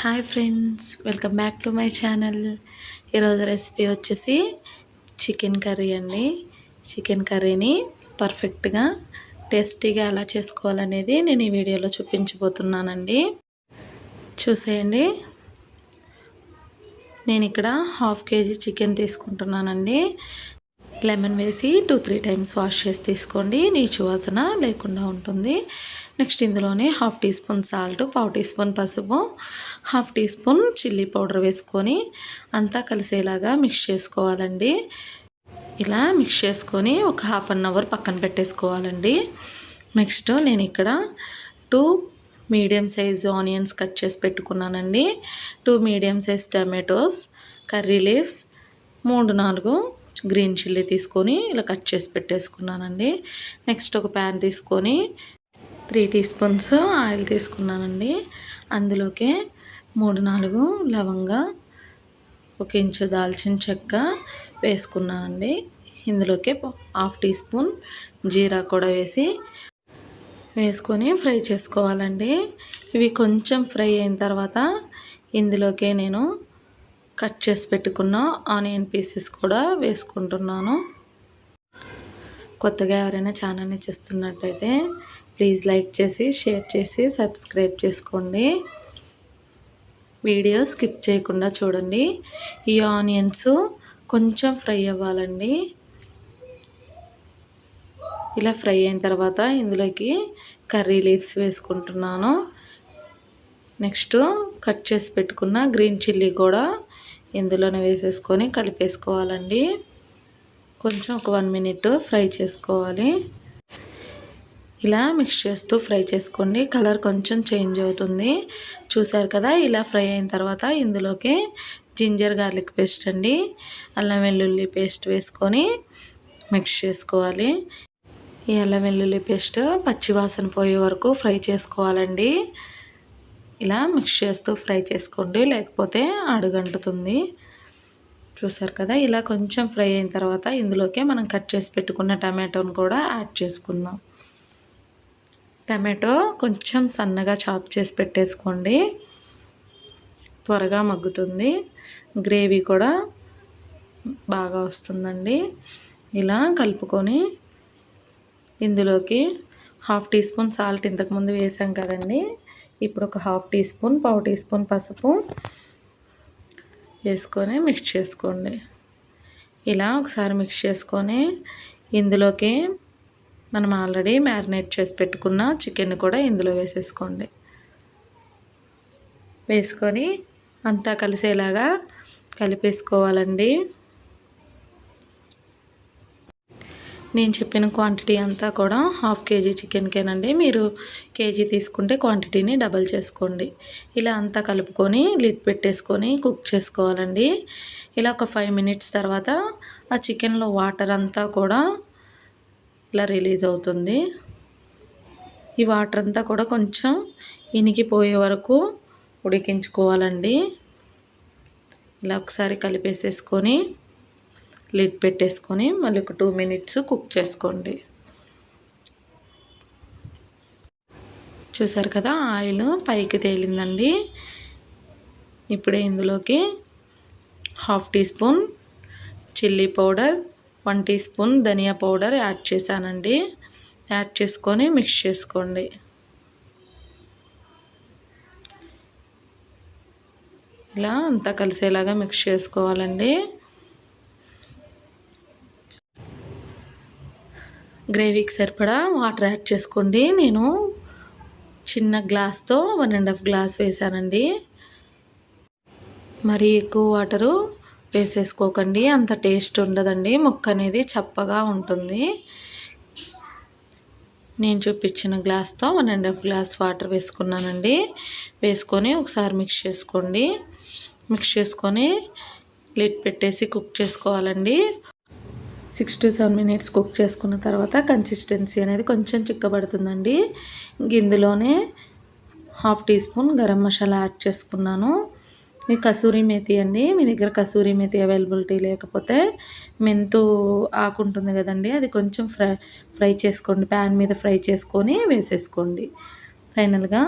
Hi friends welcome back to my channel. ఈరోజు recipe వచ్చేసి chicken curry అండి. Chicken కర్రీని పర్ఫెక్ట్గా టేస్టీగా ఎలా చేసుకోవాలనేది నేను ఈ వీడియోలో చూపించబోతున్నానండి. చూసేయండి. నేను ఇక్కడ హాఫ్ కేజీ చికెన్ తీసుకుంటున్నానండి. లెమన్ వేసి టూ త్రీ టైమ్స్ వాష్ చేసి తీసుకోండి. నీచు వాసన లేకుండా ఉంటుంది. నెక్స్ట్ ఇందులోనే హాఫ్ టీ స్పూన్ సాల్ట్ పావు టీ స్పూన్ పసుపు half teaspoon chilli powder వేసుకొని అంతా కలిసేలాగా మిక్స్ చేసుకోవాలండి. ఇలా మిక్స్ చేసుకొని ఒక హాఫ్ అన్ అవర్ పక్కన పెట్టేసుకోవాలండి. నెక్స్ట్ నేను ఇక్కడ two medium size onions cut చేసి పెట్టుకున్నానండి. Two medium size tomatoes curry leaves మూడు నాలుగు గ్రీన్ చిల్లీ తీసుకొని ఇలా కట్ చేసి పెట్టేసుకున్నానండి. నెక్స్ట్ ఒక ప్యాన్ తీసుకొని త్రీ టీ స్పూన్స్ ఆయిల్ తీసుకున్నానండి. అందులోకి మూడు నాలుగు లవంగా ఒక ఇంచు దాల్చిన చెక్క వేసుకున్నానండి. ఇందులోకి హాఫ్ టీ స్పూన్ జీరా కూడా వేసి వేసుకొని ఫ్రై చేసుకోవాలండి. ఇవి కొంచెం ఫ్రై అయిన తర్వాత ఇందులోకే నేను కట్ చేసి పెట్టుకున్న ఆనియన్ పీసెస్ కూడా వేసుకుంటున్నాను. కొత్తగా ఎవరైనా ఛానల్ని చూస్తున్నట్టయితే ప్లీజ్ లైక్ చేసి షేర్ చేసి సబ్స్క్రైబ్ చేసుకోండి. వీడియో స్కిప్ చేయకుండా చూడండి. ఈ ఆనియన్స్ కొంచెం ఫ్రై అవ్వాలండి. ఇలా ఫ్రై అయిన తర్వాత ఇందులోకి కర్రీ లీవ్స్ వేసుకుంటున్నాను. నెక్స్ట్ కట్ చేసి పెట్టుకున్న గ్రీన్ చిల్లీ కూడా ఇందులోనే వేసేసుకొని కలిపేసుకోవాలండి. కొంచెం ఒక వన్ మినిట్ ఫ్రై చేసుకోవాలి. ఇలా మిక్స్ చేస్తూ ఫ్రై చేసుకోండి. కలర్ కొంచెం చేంజ్ అవుతుంది. చూసారు కదా ఇలా ఫ్రై అయిన తర్వాత ఇందులోకి జింజర్ గార్లిక్ పేస్ట్ అండి అల్లం వెల్లుల్లి పేస్ట్ వేసుకొని మిక్స్ చేసుకోవాలి. ఈ అల్లం వెల్లుల్లి పేస్ట్ పచ్చివాసన పోయే వరకు ఫ్రై చేసుకోవాలండి. ఇలా మిక్స్ చేస్తూ ఫ్రై చేసుకోండి. లేకపోతే అడుగంటుతుంది. చూసారు కదా? ఇలా కొంచెం ఫ్రై అయిన తర్వాత ఇందులోకే మనం కట్ చేసి పెట్టుకున్న టమాటోని కూడా యాడ్ చేసుకుందాం. టమాటో కొంచెం సన్నగా చాప్ చేసి పెట్టేసుకోండి. త్వరగా మగ్గుతుంది. గ్రేవీ కూడా బాగా వస్తుందండి. ఇలా కలుపుకొని ఇందులోకి హాఫ్ టీ స్పూన్ సాల్ట్ ఇంతకుముందు వేసాం కదండి. ఇప్పుడు ఒక హాఫ్ టీ స్పూన్ పావు టీ స్పూన్ పసుపు వేసుకొని మిక్స్ చేసుకోండి. ఇలా ఒకసారి మిక్స్ చేసుకొని ఇందులోకి మనం ఆల్రెడీ మ్యారినేట్ చేసి పెట్టుకున్న చికెన్ కూడా ఇందులో వేసేసుకోండి. వేసుకొని అంతా కలిసేలాగా కలిపేసుకోవాలండి. నేను చెప్పిన క్వాంటిటీ అంతా కూడా హాఫ్ కేజీ చికెన్కేనండి మీరు కేజీ తీసుకుంటే క్వాంటిటీని డబల్ చేసుకోండి. ఇలా అంతా కలుపుకొని లిడ్ పెట్టేసుకొని కుక్ చేసుకోవాలండి. ఇలా ఒక ఫైవ్ మినిట్స్ తర్వాత ఆ చికెన్లో వాటర్ అంతా కూడా ఇలా రిలీజ్ అవుతుంది. ఈ వాటర్ అంతా కూడా కొంచెం ఇనికిపోయే వరకు ఉడికించుకోవాలండి. ఇలా ఒకసారి కలిపేసేసుకొని లిడ్ పెట్టేసుకొని మళ్ళీ ఒక టూ మినిట్స్ కుక్ చేసుకోండి. చూసారు కదా ఆయిల్ పైకి తేలిందండి. ఇప్పుడే ఇందులోకి half teaspoon chilli powder one teaspoon dhania powder add చేశానండి. యాడ్ చేసుకొని మిక్స్ చేసుకోండి. ఇలా అంతా కలిసేలాగా మిక్స్ చేసుకోవాలండి. గ్రేవీకి సరిపడా వాటర్ యాడ్ చేసుకోండి. నేను చిన్న గ్లాస్తో వన్ అండ్ హాఫ్ గ్లాస్ వేసానండి మరీ ఎక్కువ వాటరు వేసేసుకోకండి. అంత టేస్ట్ ఉండదండి. ముక్క అనేది చప్పగా ఉంటుంది. నేను చూపించిన గ్లాస్తో one and half glass water వేసుకున్నానండి. వేసుకొని ఒకసారి మిక్స్ చేసుకోండి. మిక్స్ చేసుకొని లిడ్ పెట్టేసి కుక్ చేసుకోవాలండి. Six to seven minutes cook చేసుకున్న తర్వాత కన్సిస్టెన్సీ అనేది కొంచెం చిక్కబడుతుందండి. ఇందులోనే half teaspoon garam masala add చేసుకున్నాను. ఇది కసూరి మేతి అండి మీ దగ్గర కసూరి మేతి అవైలబిలిటీ లేకపోతే మెంతు ఆకు ఉంటుంది కదండి అది కొంచెం ఫ్రై ఫ్రై చేసుకోండి ప్యాన్ మీద ఫ్రై చేసుకొని వేసేసుకోండి. ఫైనల్గా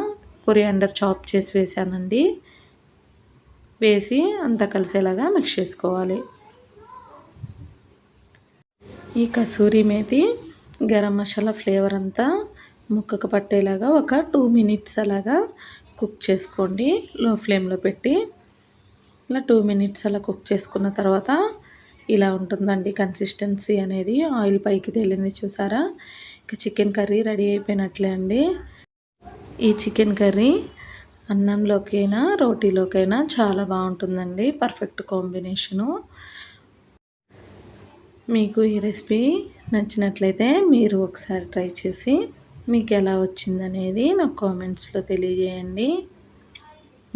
కొరియాండర్ చాప్ చేసి వేసానండి. వేసి అంతా కలిసేలాగా మిక్స్ చేసుకోవాలి. ఈ కసూరి మేతి గరం మసాలా ఫ్లేవర్ అంతా ముక్కకు పట్టేలాగా ఒక టూ మినిట్స్ అలాగా కుక్ చేసుకోండి. లో ఫ్లేమ్లో పెట్టి ఇలా టూ మినిట్స్ అలా కుక్ చేసుకున్న తర్వాత ఇలా ఉంటుందండి కన్సిస్టెన్సీ అనేది. ఆయిల్ పైకి తేలింది చూసారా? ఇక చికెన్ కర్రీ రెడీ అయిపోయినట్లే అండి. ఈ చికెన్ కర్రీ అన్నంలోకైనా రోటీలోకైనా చాలా బాగుంటుందండి. Perfect combination. మీకు ఈ రెసిపీ నచ్చినట్లయితే మీరు ఒకసారి ట్రై చేసి మీకు ఎలా వచ్చిందనేది నాకు కామెంట్స్లో తెలియజేయండి.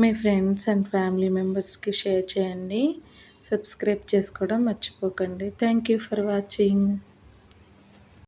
మీ ఫ్రెండ్స్ అండ్ ఫ్యామిలీ మెంబర్స్కి షేర్ చేయండి. సబ్స్క్రైబ్ చేసుకోవడం మర్చిపోకండి. Thank you for watching.